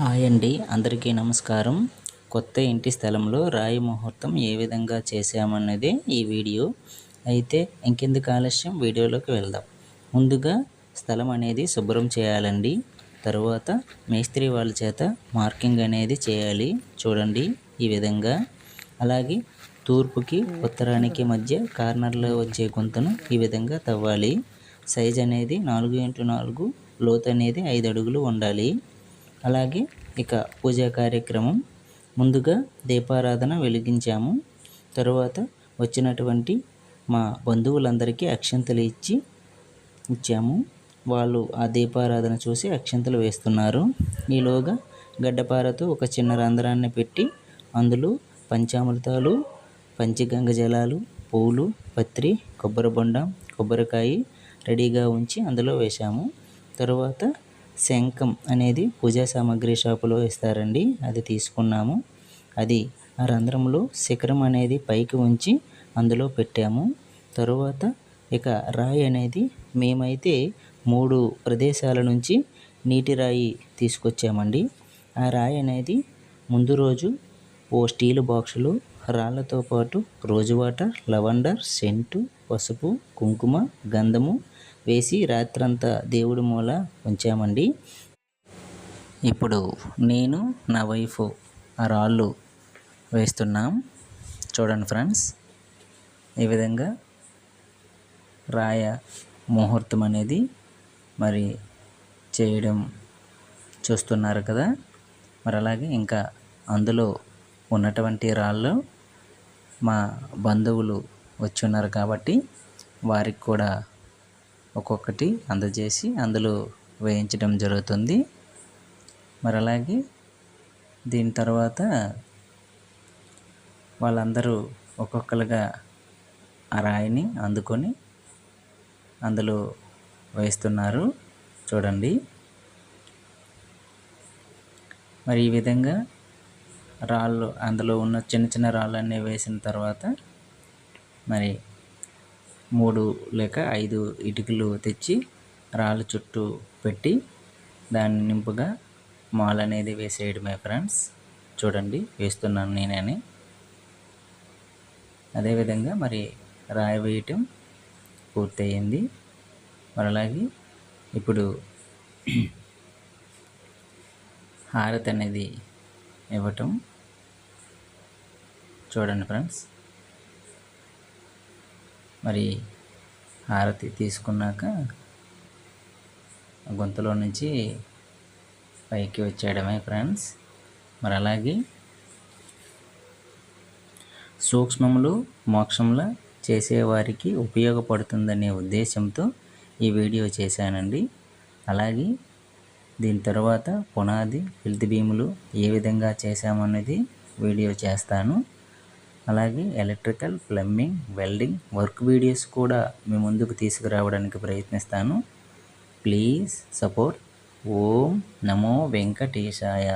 Hi అండి. అందరికీ నమస్కారం. కొత్త ఇంటి స్థలంలో రాయి ముహూర్తం ఏ విధంగా చేసామన్నది ఈ వీడియో. అయితే ఇంకెందుకు ఆలస్యం? వీడియోలోకి వెళ్దాం. ముందుగా స్థలం అనేది శుభ్రం చేయాలండి. తరువాత మేస్త్రి వాళ్ళ చేత మార్కింగ్ అనేది చేయాలి. చూడండి ఈ విధంగా. అలాగే తూర్పుకి ఉత్తరానికి మధ్య కార్నర్లో వచ్చే గుంతను ఈ విధంగా తవ్వాలి. సైజ్ అనేది నాలుగు ఇంటూ నాలుగు లోతు అనేది ఐదు అడుగులు ఉండాలి. అలాగే ఇక పూజా కార్యక్రమం ముందుగా దీపారాధన వెలిగించాము. తరువాత వచ్చినటువంటి మా బంధువులందరికీ అక్షంతలు ఇచ్చి ఇచ్చాము. వాళ్ళు ఆ దీపారాధన చూసి అక్షంతలు వేస్తున్నారు. ఈలోగా గడ్డపారతో ఒక చిన్న రంధ్రాన్ని పెట్టి అందులో పంచామృతాలు పంచగంగ జలాలు పూలు పత్రి కొబ్బరి బొండ కొబ్బరికాయ రెడీగా ఉంచి అందులో వేశాము. తరువాత శంఖం అనేది పూజా సామాగ్రి షాపులో ఇస్తారండి. అది తీసుకున్నాము. అది ఆ రంధ్రంలో శిఖరం అనేది పైకి ఉంచి అందులో పెట్టాము. తరువాత ఇక రాయి అనేది మేమైతే మూడు ప్రదేశాల నుంచి నీటి రాయి తీసుకొచ్చామండి. ఆ రాయి అనేది ముందు రోజు ఓ స్టీల్ బాక్సులు రాళ్ళతో పాటు రోజు వాటర్ లవండర్ సెంటు పసుపు కుంకుమ గంధము వేసి రాత్రంతా దేవుడి మూల ఉంచామండి. ఇప్పుడు నేను నా వైఫ్ ఆ రాళ్ళు వేస్తున్నాం. చూడండి ఫ్రెండ్స్ ఈ విధంగా రాయ ముహూర్తం అనేది మరి చేయడం చూస్తున్నారు కదా. మరి అలాగే ఇంకా అందులో ఉన్నటువంటి రాళ్ళు మా బంధువులు వచ్చి ఉన్నారు కాబట్టి వారికి కూడా ఒక్కొక్కటి అందజేసి అందులో వేయించడం జరుగుతుంది. మరి అలాగే దీని తర్వాత వాళ్ళందరూ ఒక్కొక్కరుగా ఆ రాయిని అందుకొని అందులో వేస్తున్నారు. చూడండి. మరి ఈ విధంగా రాళ్ళు అందులో ఉన్న చిన్న చిన్న రాళ్ళన్నీ వేసిన తర్వాత మరి మూడు లేక ఐదు ఇటుకలు తెచ్చి రాళ్ళ చుట్టూ పెట్టి దాన్ని నింపుగా మాల్ అనేది వేసేయడమే ఫ్రెండ్స్. చూడండి వేస్తున్నాను నేనే అదేవిధంగా మరి రాయి వేయటం పూర్తయింది. మరి అలాగే ఇప్పుడు హారతి అనేది ఇవ్వటం. చూడండి ఫ్రెండ్స్. మరి హారతి తీసుకున్నాక గొంతులో నుంచి పైకి వచ్చేయడమే ఫ్రెండ్స్. మరి అలాగే సూక్ష్మములు మోక్షముల చేసేవారికి ఉపయోగపడుతుందనే ఉద్దేశంతో ఈ వీడియో చేశానండి. అలాగే దీని తర్వాత పునాది ఫిల్త్ భీములు ఏ విధంగా చేశామనేది వీడియో చేస్తాను. అలాగే electrical plumbing welding work videos కూడా మీ ముందుకు తీసుకురావడానికి ప్రయత్నిస్తాను. Please support. Om Namo Venkatesaya.